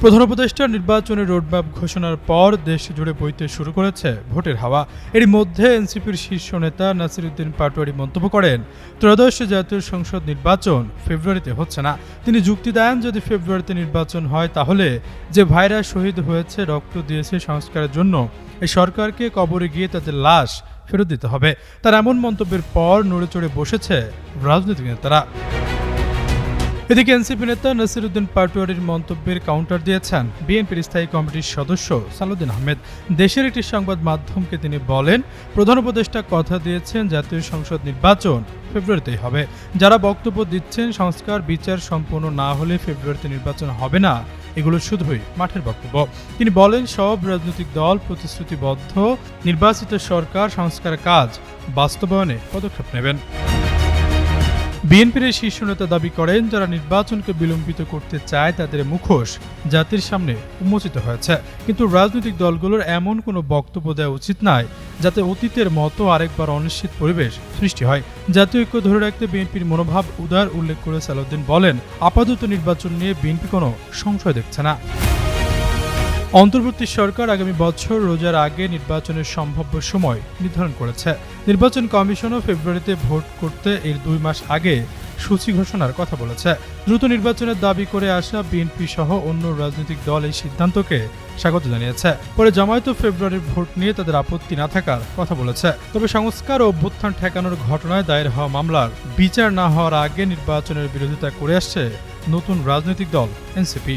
প্রধান উপদেষ্টার নির্বাচনী রোডম্যাপ ঘোষণার পর দেশ জুড়ে বইতে শুরু করেছে ভোটের হাওয়া। এরই মধ্যে এনসিপির শীর্ষ নেতা নাসিরুদ্দিন পাটোয়ারি মন্তব্য করেন, ত্রয়োদশ জাতীয় সংসদ নির্বাচন ফেব্রুয়ারিতে হচ্ছে না। তিনি যুক্তি দেন, যদি ফেব্রুয়ারিতে নির্বাচন হয় তাহলে যে ভাইরাস শহীদ হয়েছে, রক্ত দিয়েছে সংস্কারের জন্য, এই সরকারকে কবরে গিয়ে তাদের লাশ ফেরত দিতে হবে। তার এমন মন্তব্যের পর নড়ে চড়ে বসেছে রাজনৈতিক নেতারা। এদিকে এনসিপি নেতা নাসিরুদ্দিন পাটোয়ারির মন্তব্যের কাউন্টার দিয়েছেন বিএনপির স্থায়ী কমিটির সদস্য সালুদ্দিন আহমেদ। দেশের একটি সংবাদ মাধ্যমকে তিনি বলেন, প্রধান উপদেষ্টা কথা দিয়েছেন জাতীয় সংসদ নির্বাচন ফেব্রুয়ারিতেই হবে। যারা বক্তব্য দিচ্ছেন, সংস্কার, বিচার সম্পূর্ণ না হলে ফেব্রুয়ারিতে নির্বাচন হবে না। এগুলো শুধুই মাঠের বক্তব্য। তিনি বলেন, সব রাজনৈতিক দল প্রতিশ্রুতিবদ্ধ। নির্বাচিত সরকার, সংস্কার কাজ বাস্তবায়নে পদক্ষেপ নেবেন। বিএনপির শীর্ষ নেতা দাবি করেন, যারা নির্বাচনকে বিলম্বিত করতে চায় তাদের মুখোশ জাতির সামনে উন্মোচিত হয়েছে। কিন্তু রাজনৈতিক দলগুলোর এমন কোনো বক্তব্য দেওয়া উচিত নয় যাতে অতীতের মতো আরেকবার অনিশ্চিত পরিবেশ সৃষ্টি হয়। জাতীয় ঐক্য ধরে রাখতে বিএনপির মনোভাব উদার, উল্লেখ করে সালাউদ্দিন বলেন, আপাতত নির্বাচন নিয়ে বিএনপি কোনো সংশয় দেখছে না। অন্তর্বর্তী সরকার আগামী বছর রোজার আগে নির্বাচনের সম্ভাব্য সময় নির্ধারণ করেছে। নির্বাচন কমিশনও ফেব্রুয়ারিতে ভোট করতে এর দুই মাস আগে সূচি ঘোষণার কথা বলেছে। দ্রুত নির্বাচনের দাবি করে আসা বিএনপি সহ অন্য রাজনৈতিক দল এই সিদ্ধান্তকে স্বাগত জানিয়েছে। পরে জামায়াত ফেব্রুয়ারির ভোট নিয়ে তাদের আপত্তি না থাকার কথা বলেছে। তবে সংস্কার ও অভ্যুত্থান ঠেকানোর ঘটনায় দায়ের হওয়া মামলার বিচার না হওয়ার আগে নির্বাচনের বিরোধিতা করে আসছে নতুন রাজনৈতিক দল এনসিপি।